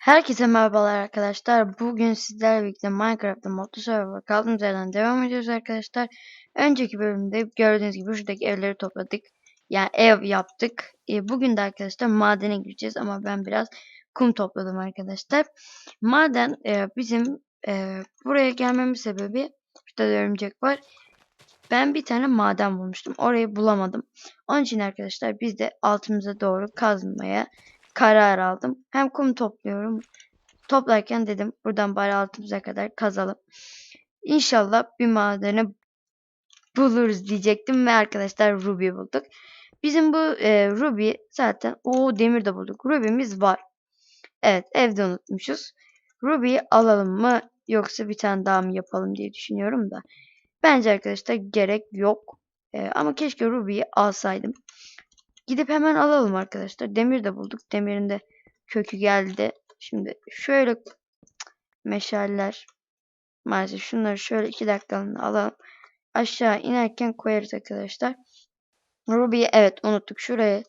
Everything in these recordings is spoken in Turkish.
Herkese merhabalar arkadaşlar. Bugün sizlerle birlikte Minecraft'ta Modlu Server kaldığımız yerden devam ediyoruz arkadaşlar. Önceki bölümde gördüğünüz gibi şuradaki evleri topladık. Yani ev yaptık. E, bugün de arkadaşlar madene gireceğiz ama ben biraz kum topladım arkadaşlar. Maden e, bizim e, buraya gelmemin sebebi şurada da örümcek var. Ben bir tane maden bulmuştum. Orayı bulamadım. Onun için arkadaşlar biz de altımıza doğru kazmaya karar aldım. Hem kum topluyorum. Toplarken dedim buradan bari altımıza kadar kazalım. İnşallah bir madeni buluruz diyecektim ve arkadaşlar Ruby bulduk. Bizim bu e, Ruby zaten o demir de bulduk. Ruby'miz var. Evet evde unutmuşuz. Ruby'yi alalım mı yoksa bir tane daha mı yapalım diye düşünüyorum da. Bence arkadaşlar gerek yok. E, ama keşke Ruby'yi alsaydım. Gidip hemen alalım arkadaşlar. Demir de bulduk. Demirin de kökü geldi. Şimdi şöyle meşaller maalesef şunları şöyle iki dakikalığına alalım. Aşağı inerken koyarız arkadaşlar. Ruby'yi evet unuttuk. Şuraya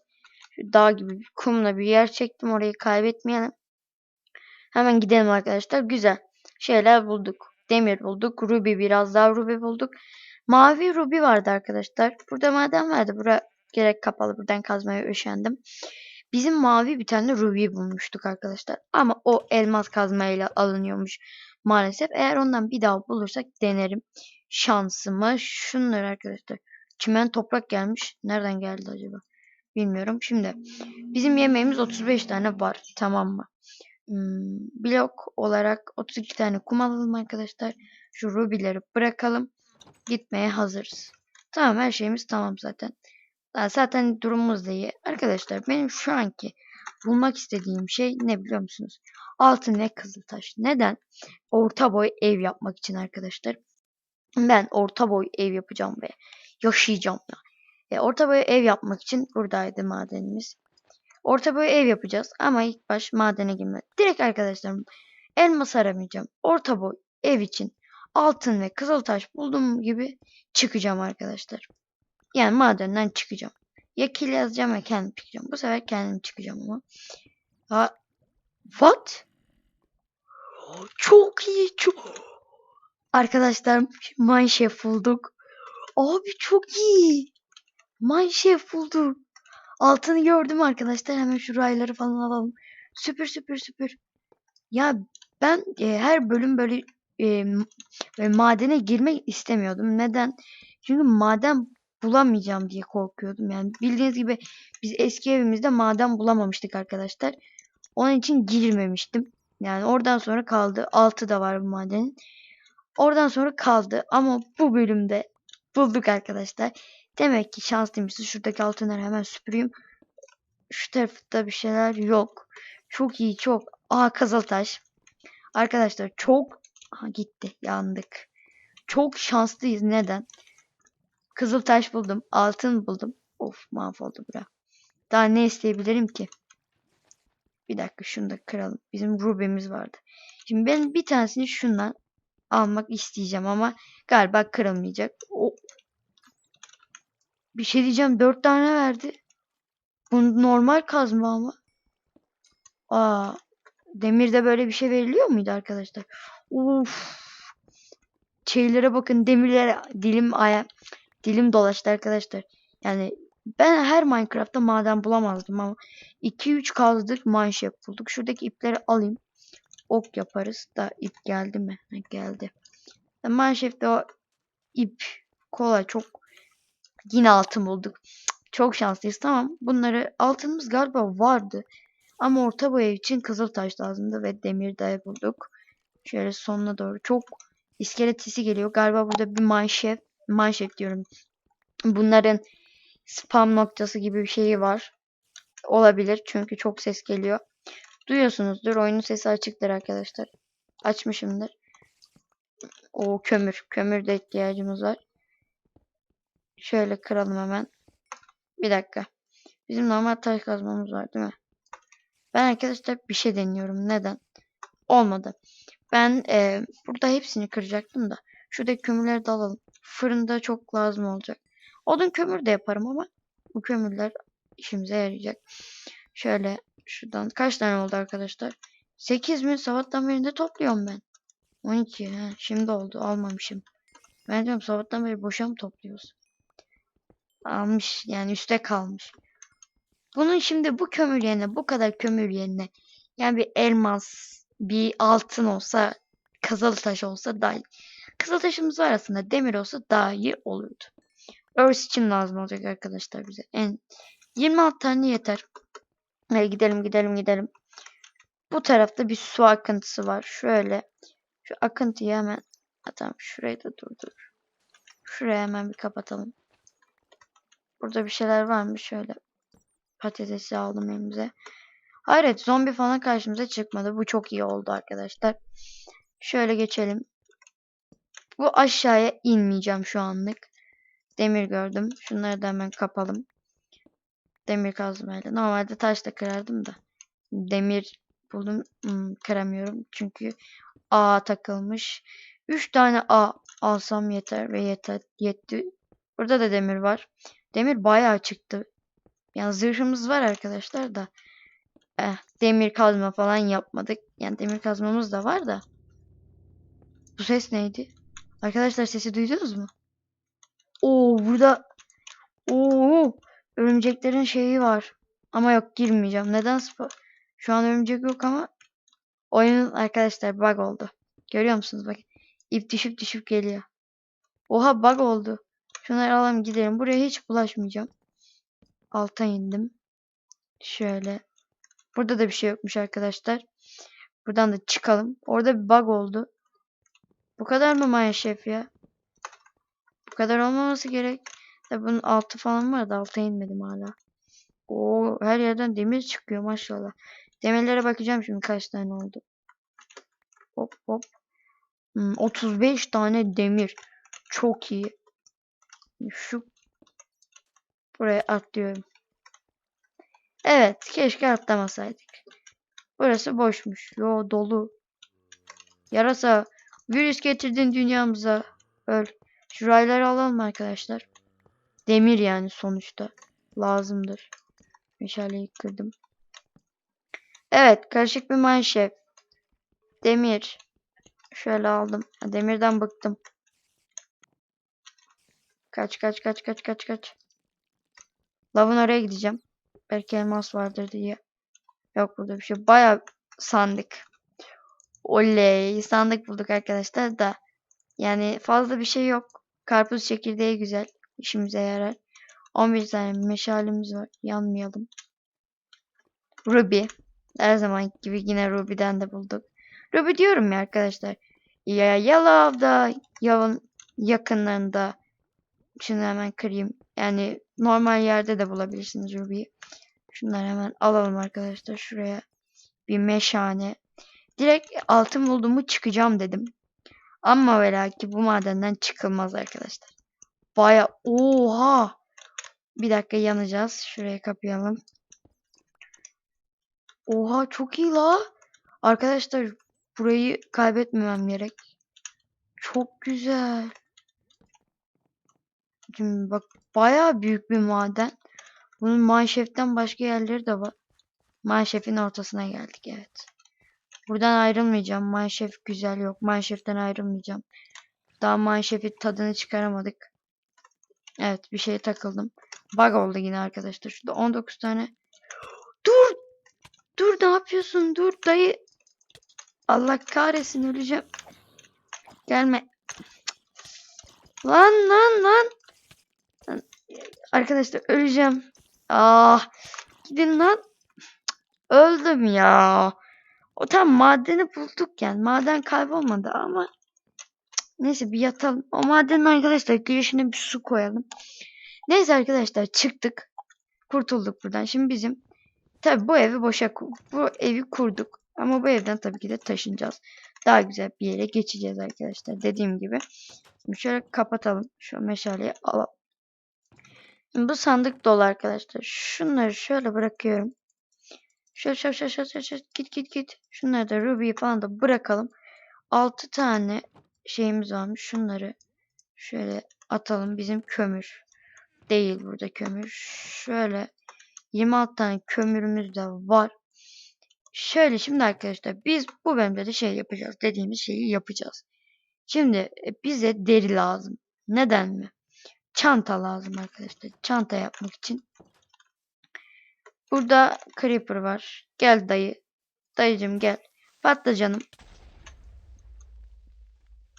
şu dağ gibi bir kumla bir yer çektim. Orayı kaybetmeyelim. Hemen gidelim arkadaşlar. Güzel şeyler bulduk. Demir bulduk. Ruby biraz daha Ruby bulduk. Mavi Ruby vardı arkadaşlar. Burada maden vardı. Bura gerek kapalı. Buradan kazmaya üşendim. Bizim mavi bir tane Ruby bulmuştuk arkadaşlar. Ama o elmas kazmayla alınıyormuş maalesef. Eğer ondan bir daha bulursak denerim. Şansıma şunlar arkadaşlar. Çimen toprak gelmiş. Nereden geldi acaba? Bilmiyorum. Şimdi bizim yemeğimiz 35 tane var. Tamam mı? Hmm, blok olarak 32 tane kum alalım arkadaşlar. Şu rubileri bırakalım. Gitmeye hazırız. Tamam her şeyimiz tamam zaten. Daha zaten durumumuz da iyi. Arkadaşlar benim şu anki bulmak istediğim şey ne biliyor musunuz? Altın ve kızıltaş. Neden? Orta boy ev yapmak için arkadaşlar. Ben orta boy ev yapacağım ve yaşayacağım ya. E, orta boy ev yapmak için buradaydı madenimiz. Orta boy ev yapacağız ama ilk baş madene girme. Direkt arkadaşlarım elmas aramayacağım. Orta boy ev için altın ve kızıltaş bulduğum gibi çıkacağım arkadaşlar. Yani madenden çıkacağım. Ya kill yazacağım ya kendim çıkacağım. Bu sefer kendim çıkacağım ama. Ha, what? Çok iyi çok. Arkadaşlar Mineshaft bulduk. Abi çok iyi. Mineshaft bulduk. Altını gördüm arkadaşlar. Hemen şu rayları falan alalım. Süpür süpür süpür. Ya ben e, her bölüm böyle e, madene girmek istemiyordum. Neden? Çünkü maden bulamayacağım diye korkuyordum. Yani bildiğiniz gibi biz eski evimizde maden bulamamıştık arkadaşlar. Onun için girmemiştim. Yani oradan sonra kaldı. Altı da var bu madenin. Oradan sonra kaldı. Ama bu bölümde bulduk arkadaşlar. Demek ki şanslıymışız. Şuradaki altınları hemen süpüreyim. Şu tarafta bir şeyler yok. Çok iyi çok. Aa Kızıltaş. Arkadaşlar çok Aha, gitti. Yandık. Çok şanslıyız. Neden? Kızıltaş buldum. Altın buldum. Of mahvoldu bura. Daha ne isteyebilirim ki? Bir dakika şunu da kıralım. Bizim rubemiz vardı. Şimdi ben bir tanesini şundan almak isteyeceğim ama galiba kırılmayacak. O... Bir şey diyeceğim. Dört tane verdi. Bu normal kazma ama. Aa, demirde böyle bir şey veriliyor muydu arkadaşlar? Uf. Şeylere bakın demirlere dilim aya dilim dolaştı arkadaşlar. Yani ben her Minecraft'ta maden bulamazdım ama 2-3 kazdık mineshaft bulduk. Şuradaki ipleri alayım. Ok yaparız da ip geldi mi? Geldi. Mineshaft'te o ip kolay çok yine altın bulduk. Çok şanslıyız. Tamam. Bunları altınımız galiba vardı. Ama orta boy için kızıl taş lazımdı ve demir de bulduk. Şöyle sonuna doğru çok iskeletisi geliyor. Galiba burada bir mineshaft, mineshaft diyorum. Bunların spam noktası gibi bir şeyi var. Olabilir çünkü çok ses geliyor. Duyuyorsunuzdur. Oyunun sesi açıktır arkadaşlar. Açmışımdır. O kömür. Kömür de ihtiyacımız var. Şöyle kıralım hemen. Bir dakika. Bizim normal taş kazmamız var değil mi? Ben arkadaşlar bir şey deniyorum. Neden? Olmadı. Ben e, burada hepsini kıracaktım da. Şuradaki kömürleri de alalım. Fırında çok lazım olacak. Odun kömür de yaparım ama bu kömürler işimize yarayacak. Şöyle şuradan kaç tane oldu arkadaşlar? 8 mi? Sabahtan beri ne topluyorum ben? 12. He, şimdi oldu. Almamışım. Ben diyorum sabahtan beri boşa mı topluyoruz? Almış. Yani üste kalmış. Bunun şimdi bu kömür yerine bu kadar kömür yerine yani bir elmas bir altın olsa kızıl taş olsa daha iyi. Kızıl taşımız var aslında demir olsa daha iyi olurdu. Örs için lazım olacak arkadaşlar bize. En 26 tane yeter. Hadi gidelim gidelim gidelim. Bu tarafta bir su akıntısı var. Şöyle şu akıntıyı hemen Ha, tamam şurayı da durdur. Şuraya hemen bir kapatalım. Burada bir şeyler var mı? Şöyle patatesi aldım elimize. Hayret zombi falan karşımıza çıkmadı. Bu çok iyi oldu arkadaşlar. Şöyle geçelim. Bu aşağıya inmeyeceğim şu anlık. Demir gördüm. Şunları da hemen kapalım. Demir kazmayla. Normalde taşla kırardım da. Demir buldum. Hmm, kıramıyorum. Çünkü A takılmış. 3 tane A alsam yeter ve yeter yetti. Burada da demir var. Demir bayağı çıktı. Yani zırhımız var arkadaşlar da. Eh, demir kazma falan yapmadık. Yani demir kazmamız da var da. Bu ses neydi? Arkadaşlar sesi duydunuz mu? Oo burada Oo örümceklerin şeyi var. Ama yok girmeyeceğim. Neden? Şu an örümcek yok ama oyunun arkadaşlar bug oldu. Görüyor musunuz bak. İp düşüp düşüp geliyor. Oha bug oldu. Şunları alalım gidelim. Buraya hiç bulaşmayacağım. Alta indim. Şöyle. Burada da bir şey yokmuş arkadaşlar. Buradan da çıkalım. Orada bir bug oldu. Bu kadar mı Maya Şef ya? Bu kadar olmaması gerek. Tabi bunun altı falan var da alta inmedim hala. Oo her yerden demir çıkıyor maşallah. Demirlere bakacağım şimdi kaç tane oldu. Hop hop. Hmm, 35 tane demir. Çok iyi. Şu buraya atlıyorum. Evet, keşke atlamasaydık. Burası boşmuş. Yo dolu. Yarasa, virüs getirdin dünyamıza. Öl. Şu rayları alalım arkadaşlar. Demir yani sonuçta. Lazımdır. Meşaleyi kırdım. Evet, karışık bir mineshaft. Demir. Şöyle aldım. Demirden bıktım. Kaç kaç kaç kaç kaç kaç. Lavın oraya gideceğim. Belki elmas vardır diye. Yok burada bir şey. Bayağı sandık. Oley. Sandık bulduk arkadaşlar da. Yani fazla bir şey yok. Karpuz çekirdeği güzel. İşimize yarar. 11 tane meşalemiz var. Yanmayalım. Ruby. Her zaman gibi yine Ruby'den de bulduk. Ruby diyorum ya arkadaşlar. Ya Yalova'da yavun yakınlarında şunu hemen kırayım. Yani normal yerde de bulabilirsiniz Ruby'yi. Şunları hemen alalım arkadaşlar. Şuraya bir meşane. Direkt altın bulduğumu çıkacağım dedim. Ama ve lakin bu madenden çıkılmaz arkadaşlar. Baya oha. Bir dakika yanacağız. Şuraya kapayalım. Oha çok iyi la. Arkadaşlar burayı kaybetmemem gerek. Çok güzel. Şimdi bak baya büyük bir maden. Bunun manşeften başka yerleri de var. Manşefin ortasına geldik evet. Buradan ayrılmayacağım. Manşef güzel yok. Manşeften ayrılmayacağım. Daha manşefin tadını çıkaramadık. Evet bir şeye takıldım. Bug oldu yine arkadaşlar. Şurada 19 tane. Dur! Dur ne yapıyorsun? Dur dayı. Allah kahretsin öleceğim. Gelme. Lan lan. Lan, Arkadaşlar öleceğim. Ah. Gidin lan. Öldüm ya. O tam madeni bulduk yani. Maden kaybolmadı ama neyse bir yatalım. O madenin arkadaşlar girişine bir su koyalım. Neyse arkadaşlar çıktık. Kurtulduk buradan. Şimdi bizim tabi bu evi boşa bu evi kurduk. Ama bu evden tabii ki de taşınacağız. Daha güzel bir yere geçeceğiz arkadaşlar. Dediğim gibi. Şimdi şöyle kapatalım. Şu meşaleyi alalım. Şimdi bu sandık dolu arkadaşlar. Şunları şöyle bırakıyorum. Şöyle şöyle şöyle şöyle, şöyle, git git git. Şunları da Ruby'yi falan da bırakalım. 6 tane şeyimiz varmış. Şunları şöyle atalım. Bizim kömür. Değil burada kömür. Şöyle 26 tane kömürümüz de var. Şöyle şimdi arkadaşlar biz bu bölümde de şey yapacağız. Dediğimiz şeyi yapacağız. Şimdi e, bize deri lazım. Neden mi? Çanta lazım arkadaşlar. Çanta yapmak için. Burada creeper var. Gel dayı. Dayıcım gel. Patla canım.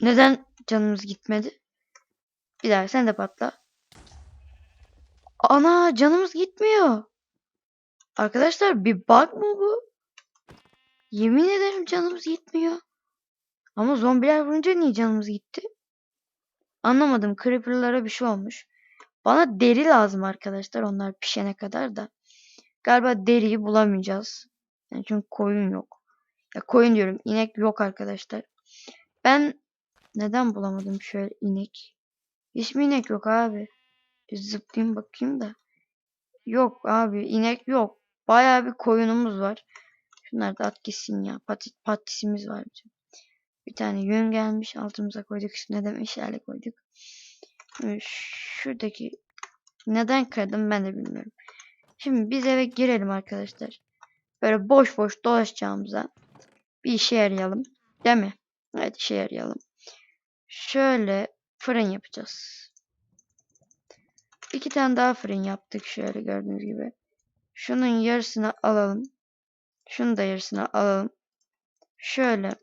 Neden canımız gitmedi? Bir daha sen de patla. Ana canımız gitmiyor. Arkadaşlar bir bug mı bu? Yemin ederim canımız gitmiyor. Ama zombiler vurunca niye canımız gitti? Anlamadım. Creeper'lara bir şey olmuş. Bana deri lazım arkadaşlar onlar pişene kadar da. Galiba deriyi bulamayacağız. Yani çünkü koyun yok. Ya koyun diyorum inek yok arkadaşlar. Ben neden bulamadım şöyle inek? Hiç mi inek yok abi? Zıplayayım bakayım da. Yok abi inek yok. Bayağı bir koyunumuz var. Şunları da at gitsin ya. Pati, patisimiz var bizim. Bir tane yün gelmiş. Altımıza koyduk. Üstüne de meşale koyduk. Ee, Şuradaki neden kırdım ben de bilmiyorum. Şimdi biz eve girelim arkadaşlar. Böyle boş boş dolaşacağımıza bir işe yarayalım. Değil mi? Evet işe yarayalım. Şöyle fırın yapacağız. İki tane daha fırın yaptık şöyle gördüğünüz gibi. Şunun yarısını alalım. Şunu da yarısını alalım. Şöyle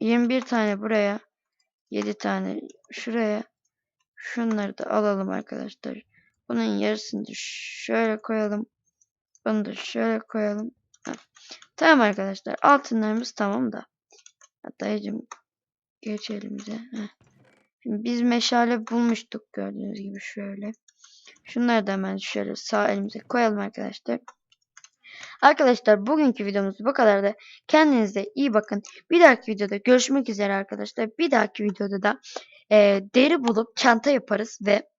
21 tane buraya 7 tane şuraya şunları da alalım arkadaşlar. Bunun yarısını da şöyle koyalım. Bunu da şöyle koyalım. Heh. Tamam arkadaşlar. Altınlarımız tamam da. Dayıcım geç elimize. Biz meşale bulmuştuk gördüğünüz gibi şöyle. Şunları da hemen şöyle sağ elimize koyalım arkadaşlar. Arkadaşlar bugünkü videomuz bu kadar da kendinize iyi bakın. Bir dahaki videoda görüşmek üzere arkadaşlar. Bir dahaki videoda da e, deri bulup çanta yaparız ve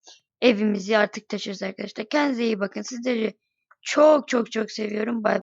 evimizi artık taşırız arkadaşlar. Kendinize iyi bakın. Sizleri çok çok çok seviyorum. Bay